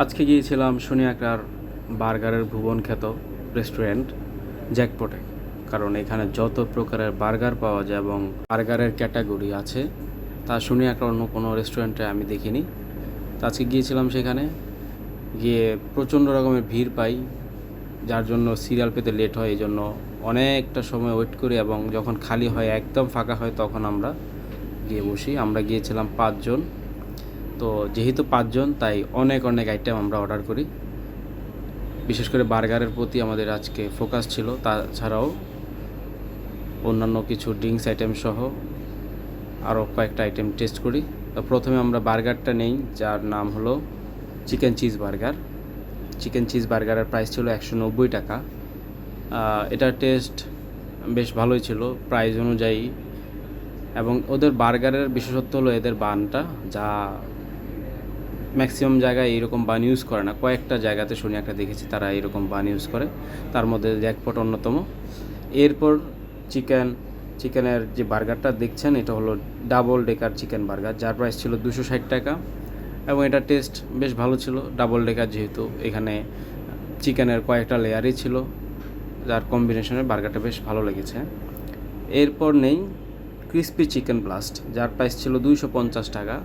আজকে গিয়েছিলাম শনিয়াকার বার্গারের ভুবন খ্যাত রেস্টুরেন্ট জ্যাকপটে, কারণ এখানে যত প্রকারের বার্গার পাওয়া যায় এবং বার্গারের ক্যাটাগরি আছে, তা শুনি একটা অন্য কোনো রেস্টুরেন্টে আমি দেখিনি। তো আজকে গিয়েছিলাম সেখানে, গিয়ে প্রচণ্ড রকমের ভিড় পাই, যার জন্য সিরিয়াল পেতে লেট হয় এই জন্য অনেকটা সময় ওয়েট করি এবং যখন খালি হয়, একদম ফাঁকা হয়, তখন আমরা গিয়ে বসি। আমরা গিয়েছিলাম পাঁচজন। তো যেহেতু পাঁচজন, তাই অনেক অনেক আইটেম আমরা অর্ডার করি। বিশেষ করে বার্গারের প্রতি আমাদের আজকে ফোকাস ছিল, তাছাড়াও অন্যান্য কিছু ড্রিঙ্কস আইটেম সহ আরও কয়েকটা আইটেম টেস্ট করি। তো প্রথমে আমরা বার্গারটা নেই, যার নাম হলো chicken cheese burger chicken cheese বার্গারের প্রাইস ছিল একশো নব্বই টাকা। এটার টেস্ট বেশ ভালোই ছিল প্রাইস অনুযায়ী। এবং ওদের বার্গারের বিশেষত্ব হলো এদের বানটা, যা ম্যাক্সিমাম জায়গায় এইরকম বান ইউজ করে না। কয়েকটা জায়গাতে শুনি, একটা দেখেছি, তারা এইরকম বান ইউজ করে। তার মধ্যে জ্যাকপট অন্যতম। এরপর চিকেন, চিকেনের যে বার্গারটা দেখছেন, এটা হলো ডাবল ডেকার চিকেন বার্গার, যার প্রাইস ছিল দুশো ষাট টাকা। এবং এটা টেস্ট বেশ ভালো ছিল। ডাবল ডেকার যেহেতু এখানে চিকেনের কয়েকটা লেয়ারই ছিল, যার কম্বিনেশনের বার্গারটা বেশ ভালো লেগেছে। এরপর নেই ক্রিস্পি চিকেন ব্লাস্ট যার প্রাইস ছিল দুইশো পঞ্চাশ টাকা।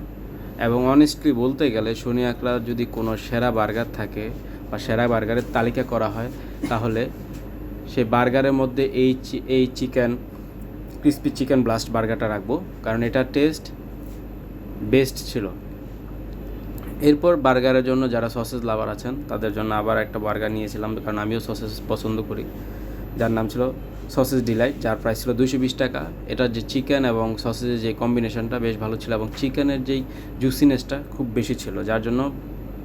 এবং অনেস্টলি বলতে গেলে শনি আকলা যদি কোনো সেরা বার্গার থাকে বা সেরা বার্গারের তালিকা করা হয়, তাহলে সেই বার্গারের মধ্যে এই এই চিকেন ক্রিস্পি চিকেন ব্লাস্ট বার্গারটা রাখব। কারণ এটার টেস্ট বেস্ট ছিল। এরপর বার্গারের জন্য যারা সসেস লাভার আছেন, তাদের জন্য আবার একটা বার্গার নিয়েছিলাম, কারণ আমিও সসেস পছন্দ করি। যার নাম ছিল সসেজ ডিলাইট, যার প্রাইস ছিল দুশো বিশ টাকা। এটার যে চিকেন এবং সসেজের যে কম্বিনেশনটা বেশ ভালো ছিল এবং চিকেনের যেই জুসিনেসটা খুব বেশি ছিল, যার জন্য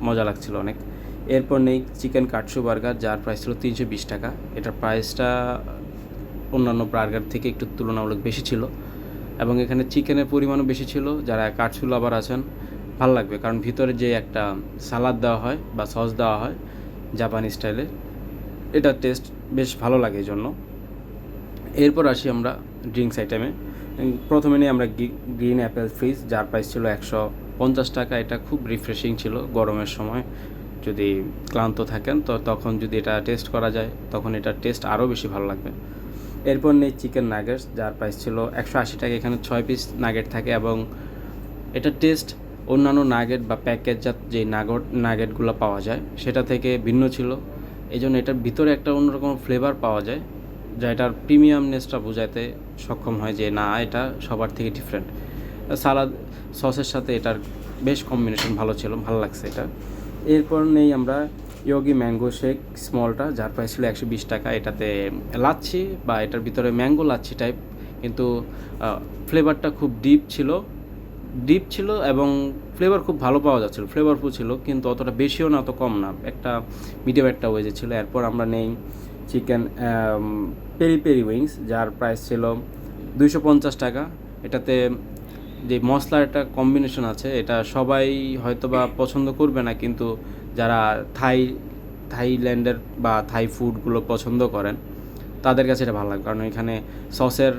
মজা লাগছিল অনেক। এরপর নেই চিকেন কাটসু বার্গার, যার প্রাইস ছিল তিনশো বিশ টাকা। এটার প্রাইসটা অন্যান্য বার্গার থেকে একটু তুলনামূলক বেশি ছিল এবং এখানে চিকেনের পরিমাণও বেশি ছিল। যারা কাটসু লাভার আছেন, ভালো লাগবে, কারণ ভিতরে যে একটা সালাদ দেওয়া হয় বা সস দেওয়া হয় জাপানি স্টাইলে, এটার টেস্ট বেশ ভালো লাগে এই জন্য এরপর আসি আমরা ড্রিঙ্কস আইটেমে প্রথমে নিয়ে আমরা গ্রিন অ্যাপেল ফ্রিজ যার প্রাইস ছিল একশো পঞ্চাশ টাকা। এটা খুব রিফ্রেশিং ছিল গরমের সময়। যদি ক্লান্ত থাকেন, তো তখন যদি এটা টেস্ট করা যায়, তখন এটার টেস্ট আরও বেশি ভালো লাগবে। এরপর নেই চিকেন নাগেটস যার প্রাইস ছিল একশো আশি টাকা। এখানে ছয় পিস নাগেট থাকে এবং এটার টেস্ট অন্যান্য নাগেট বা প্যাকেটজাত যে নাগট নাগেটগুলো পাওয়া যায়, সেটা থেকে ভিন্ন ছিল। এই জন্য এটার ভিতরে একটা অন্যরকম ফ্লেভার পাওয়া যায়। যা এটার প্রিমিয়ামনেসটা বোঝাতে সক্ষম হয় যে, না, এটা সবার থেকে ডিফারেন্ট সালাদ সসের সাথে এটার বেশ কম্বিনেশন ভালো ছিল, ভালো লাগছে এটা। এরপর নেই আমরা ইয়োগি ম্যাঙ্গো শেক স্মলটা যার প্রাইস ছিল একশো বিশ টাকা। এটাতে লাচ্ছি বা এটার ভিতরে ম্যাঙ্গো লাচ্ছি টাইপ কিন্তু ফ্লেভারটা খুব ডিপ ছিল। ডিপ ছিল এবং ফ্লেভার খুব ভালো পাওয়া যাচ্ছিল ফ্লেভারফুল ছিল, কিন্তু অতটা বেশিও না, অত কম না। একটা মিডিয়াম একটা ওয়েজে ছিল। এরপর আমরা নেই চিকেন পেরি পেরি উইংস, যার প্রাইস ছিল দুইশো পঞ্চাশ টাকা। এটাতে যে মশলার একটা কম্বিনেশন আছে, এটা সবাই হয়তো বা পছন্দ করবে না, কিন্তু যারা থাই, থাইল্যান্ডের বা থাই ফুডগুলো পছন্দ করেন, তাদের কাছে এটা ভালো লাগে। কারণ এখানে সসের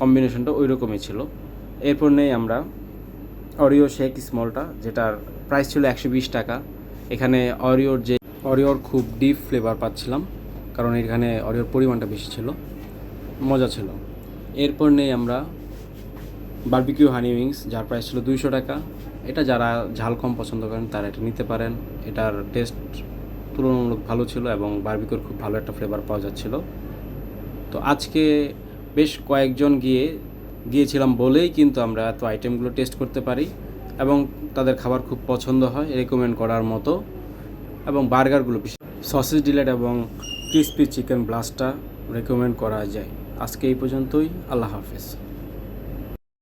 কম্বিনেশনটা ওই রকমই ছিল। এরপর নেই আমরা অরিও শেক স্মলটা যেটার প্রাইস ছিল একশো বিশ টাকা। এখানে অরিওর যে অরিওর খুব ডিপ ফ্লেভার পাচ্ছিলাম। কারণ এখানে অরিওর পরিমাণটা বেশি ছিল, মজা ছিল। এরপর নেই আমরা বারবিকিউ হানি উইংস যার প্রাইস ছিল দুইশো টাকা। এটা যারা ঝাল কম পছন্দ করেন, তারা এটা নিতে পারেন। এটার টেস্ট তুলনামূলক ভালো ছিল এবং বার্বিকিউর খুব ভালো একটা ফ্লেভার পাওয়া যাচ্ছিল। তো আজকে বেশ কয়েকজন গিয়ে, গিয়েছিলাম বলেই কিন্তু আমরা এত আইটেমগুলো টেস্ট করতে পারি এবং তাদের খাবার খুব পছন্দ হয় রেকমেন্ড করার মতো এবং বার্গারগুলো বিশেষ সসেজ ডিলেট এবং ক্রিসপি চিকেন ব্লাস্টটা রেকমেন্ড করা যায়। আজকে এই পর্যন্তই আল্লাহ হাফেজ।